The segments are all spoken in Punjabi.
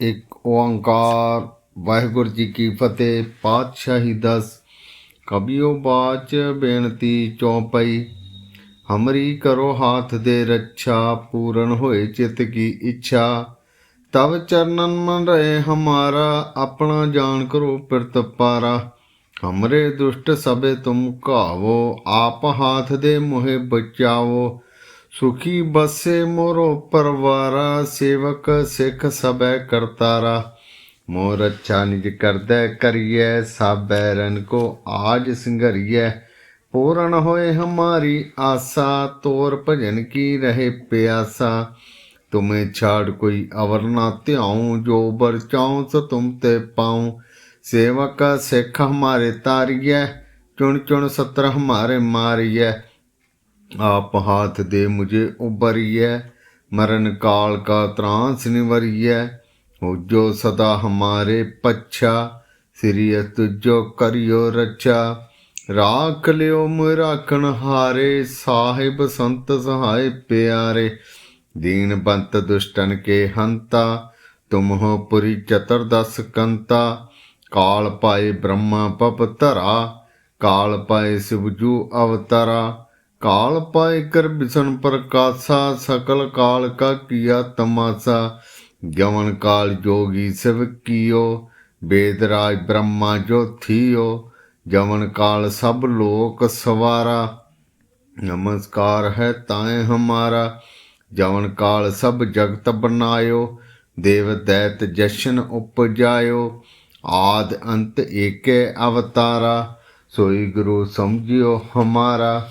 ਇੱਕ ਓੰਕਾਰ, ਵਾਹਿਗੁਰੂ ਜੀ ਕੀ ਫਤਿਹ, ਪਾਤਸ਼ਾਹੀ ਦਸ। ਕਬਿਓ ਬਾਚ ਬੇਨਤੀ ਚੌਪਈ, ਹਮਰੀ ਕਰੋ ਹਾਥ ਦੇ ਰੱਛਾ, ਪੂਰਨ ਹੋਏ ਚਿਤ ਕੀ ਇੱਛਾ। ਤਵ ਚਰਨਨ ਮਨ ਰਹੇ ਹਮਾਰਾ, ਆਪਣਾ ਜਾਣ ਕਰੋ ਪਿਰਤ ਪਾਰਾ। ਹਮਰੇ ਦੁਸ਼ਟ ਸਭੇ ਤੁਮ ਕਾਵੋ ਆਪ ਹਾਥ ਦੇ ਮੋਹਿ ਬਚਾਵੋ। ਸੁਖੀ ਬਸੇ ਮੋਰੋ ਪਰਵਾਰਾ, ਸੇਵਕ ਸਿੱਖ ਸਬੈ ਕਰਤਾਰਾ। ਮੋਰ ਅੱਛਾ ਨਿਜ ਕਰਦੈ ਕਰੀਐ, ਸਾਬੈ ਰਨ ਕੋ ਆਜ ਸਿੰਗਰੀਐ। ਪੂਰਨ ਹੋਏ ਹਮਾਰੀ ਆਸਾ, ਤੋਰ ਭਜਨ ਕੀ ਰਹੇ ਪਿਆਸਾ। ਤੁਮੇ ਛਾੜ ਕੋਈ ਅਵਰ ਨਾ ਧਿਆਉ, ਜੋ ਬਰ ਚਾਉ ਸੋ ਤੁਮ ਤੇ ਪਾਉ। ਸੇਵਕ ਸਿੱਖ ਹਮਾਰੇ ਤਾਰੀਐ, ਚੁਣ ਚੁਣ ਸਤਰ ਹਮਾਰੇ ਮਾਰੀਐ। आप हाथ दे मुझे उबरिय मरण काल का त्रांस निवरिय हो जो सदा हमारे पच्छा श्री तुझो करियो रक्षा राख लियो मुझ राखण हारे साहिब संत सहाय प्यारे दीन बंत दुष्टन के हंता तुम हो पुरी चतुर्दश कंता काल पाए ब्रह्मा पप धरा काल पाए शिवजू अवतरा काल ਕਾਲ ਪਾਇ ਕਰ ਬਿਸਨ ਪ੍ਰਕਾਸ਼ਾ, ਸਕਲ ਕਾਲ ਕਾ ਕੀਆ ਤਮਾਸਾ। ਗਵਨ ਕਾਲ ਜੋਗੀ ਸ਼ਿਵ ਕੀਓ ਵੇਦ ਰਾਜ ਬ੍ਰਹਮਾ ਜੋ ਥੀਓ। ਜਵਨ ਕਾਲ ਸਭ ਲੋਕ ਸਵਾਰਾ, ਨਮਸਕਾਰ ਹੈ ਤਾਏ ਹਮਾਰਾ। ਜਵਨ ਕਾਲ ਸਭ ਜਗਤ ਬਨਾਇਓ, ਦੇਵ ਦੈਤ ਜਸ਼ਨ ਉਪਜਾਇਓ। ਆਦ ਅੰਤ ਏਕੇ ਅਵਤਾਰਾ, ਸੋਈ ਗੁਰੂ ਸਮਝਿਓ ਹਮਾਰਾ।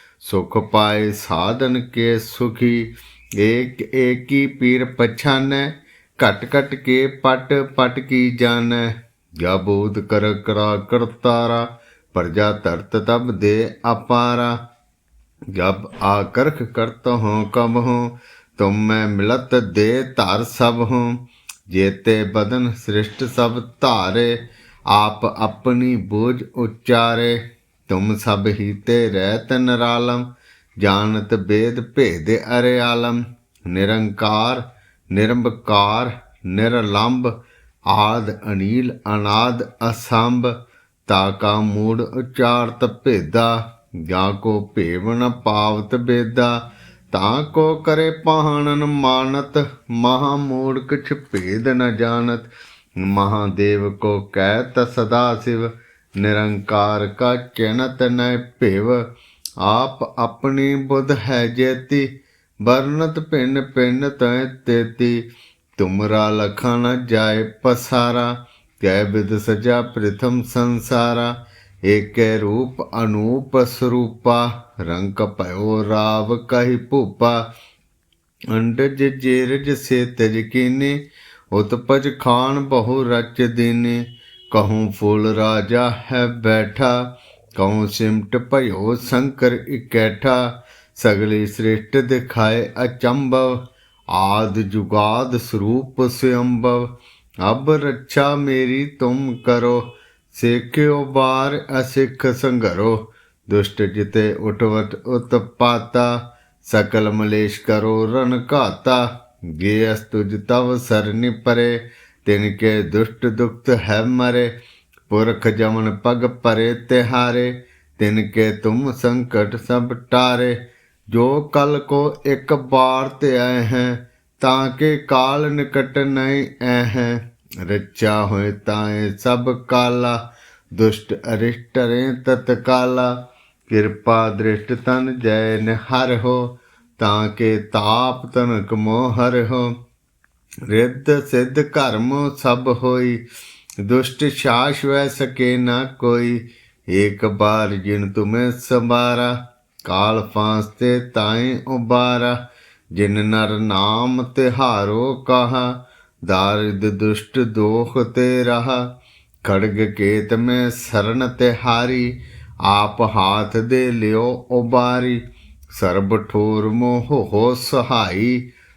ਸੁਖ ਪਾਏ ਸਾਧਨ ਕੇ ਸੁਖੀ, ਏਕ ਏਕੀ ਪੀਰ ਪਛਾਨੈ, ਘਟ ਘਟ ਕੇ ਪਟ ਪਟ ਕੀ ਜਾਣੈ। ਜਾ ਬੋਧ ਕਰ ਕਰਾ ਕਰਤਾਰਾ ਪ੍ਰਜਾ ਧਰਤ ਤਬ ਦੇ ਅਪਾਰਾ। ਜਬ ਆਕਰਖ ਕਰਤ ਹੋ ਕਮ ਹੋ, ਤੁਮ ਮੈਂ ਮਿਲਤ ਦੇ ਧਰ ਸਭ ਹੋ। ਜੇਤੇ ਬਦਨ ਸ੍ਰਿਸ਼ਟ ਸਭ ਧਾਰੇ, ਆਪ ਆਪਣੀ ਬੋਝ ਉਚਾਰੇ। ਤੁਮ ਸਭ ਹੀ ਤੇ ਰਹਿਤ ਨਰਾਲਮ ਜਾਣਤ ਬੇਦ ਭੇਦ ਅਰੇ ਆਲਮ। ਨਿਰੰਕਾਰ, ਨਿਰੰਬਕਾਰ ਨਿਰਲੰਭ ਆਦ ਅਨੀਲ, ਅਨਾਦ ਅਸੰਭ। ਤਾ ਕਾ ਮੂੜ ਉਚਾਰਤ ਭੇਦਾ, ਜਾ ਕੋ ਭੇਵਨ ਪਾਵਤ ਬੇਦਾ। ਤਾਂ ਕੋ ਕਰੇ ਪਹਾਣਨ ਮਾਨਤ, ਮਹਾ ਮੂੜ ਕਿਛ ਭੇਦ ਨ ਜਾਣਤ। ਮਹਾਦੇਵ ਕੋ ਕਹਿ ਤ ਸਦਾ ਸਿਵ ਨਿਰੰਕਾਰ ਕਾ ਚਿਨਤ ਨੈ ਭੇਵ, ਆਪ ਆਪਣੀ ਬੁੱਧ ਹੈ ਜੇਤੀ ਵਰਨਤ ਭਿੰਨ ਭਿੰਨ ਤੈ ਤੇਤੀ। ਤੁਮਰਾ ਲਖਾ ਨ ਜਾਏ ਪਸਾਰਾ, ਕੈ ਵਿਦ ਸਜਾ ਪ੍ਰਥਮ ਸੰਸਾਰਾ। ਏਕੈ ਰੂਪ ਅਨੂਪ ਸਰੂਪਾ, ਰੰਗ ਭਇਓ ਰਾਵ ਕਹੀ ਭੂਪਾ। ਅੰਡਜ ਜੇਰਜ ਸੇ ਤਜ ਕੀਨੇ, ਉਤਪਜ ਖਾਨ ਬਹੁ ਰਚ ਦੀਨੇ। ਕਹੂੰ ਫੂਲ ਰਾਜਾ ਹੈ ਬੈਠਾ ਕਹੂੰ ਸਿਮਟ ਭਇਓ ਸ਼ੰਕਰ ਇਕੈਠਾ ਸਗਲੀ ਸ੍ਰਿਸ਼ਟ ਦਿਖਾਏ ਅਚੰਭਵ ਆਦ ਜੁਗਾਦ ਸਰੂਪ ਸਯੰਭਵ ਅਬ ਰੱਛਾ ਮੇਰੀ ਤੁਮ ਕਰੋ ਸੇਖਿਓ ਬਾਰ ਅਸਿੱਖ ਸੰਘਰੋ ਦੁਸ਼ਟ ਜਿਤੇ ਉਠਵਟ ਉਤਪਾਤਾ ਸਕਲ ਮਲੇਸ਼ ਕਰੋ ਰਨ ਘਾਤਾ ਗੇ ਅਸਤੁਜ ਤਵ ਸਰਨਿ ਪਰੇ ਤਿਨ ਕੇ ਦੁਸ਼ਟ ਦੁਖਤ ਹੈ ਮਰੇ ਪੁਰਖ ਜਮਨ ਪਗ ਪਰੇ ਤਿਹਾਰੇ ਤਿਨ ਕੇ ਤੁਮ ਸੰਕਟ ਸਭ ਟਾਰੇ ਜੋ ਕਲ ਕੋ ਇੱਕ ਬਾਰ ਤੇ ਆਏ ਹੈ ਤਾਂ ਕੇ ਕਾਲ ਨਿਕਟ ਨਹੀਂ ਐ ਹੈ ਰਚਾ ਹੋਏ ਤਾਏ ਸਭ ਕਾਲਾ ਦੁਸ਼ਟ ਅਰਿਸ਼ਟ ਰੇ ਤਤਕਾਲਾ ਕਿਰਪਾ ਦ੍ਰਿਸ਼ਟ ਤਨ ਜੈ ਨਿਹਰ ਹੋ ਰਿੱਧ ਸਿੱਧ ਕਰਮ ਸਭ ਹੋਈ, ਦੁਸ਼ਟ ਸ਼ਾਸ ਵੈ ਸਕੇ ਨਾ ਕੋਈ, ਏਕ ਬਾਰ ਜਿਨ ਤੁਮੇ ਸੰਬਾਰਾ ਕਾਲ ਫਾਂਸ ਤੇ ਤਾਏ ਉਬਾਰਾ, ਜਿਨ ਨਰ ਨਾਮ ਤਿਹਾਰੋ ਕਹਾ, ਦਾਰਿਦ ਦੁਸ਼ਟ ਦੋਖ ਤੇ ਰਹਾ, ਖੜਗ ਕੇਤ ਮੈਂ ਸਰਨ ਤਿਹਾਰੀ, ਆਪ ਹਾਥ ਦੇ ਲਿਓ ਉਬਾਰੀ, ਸਰਬ ਠੋਰ ਮੋਹ ਹੋ ਸਹਾਈ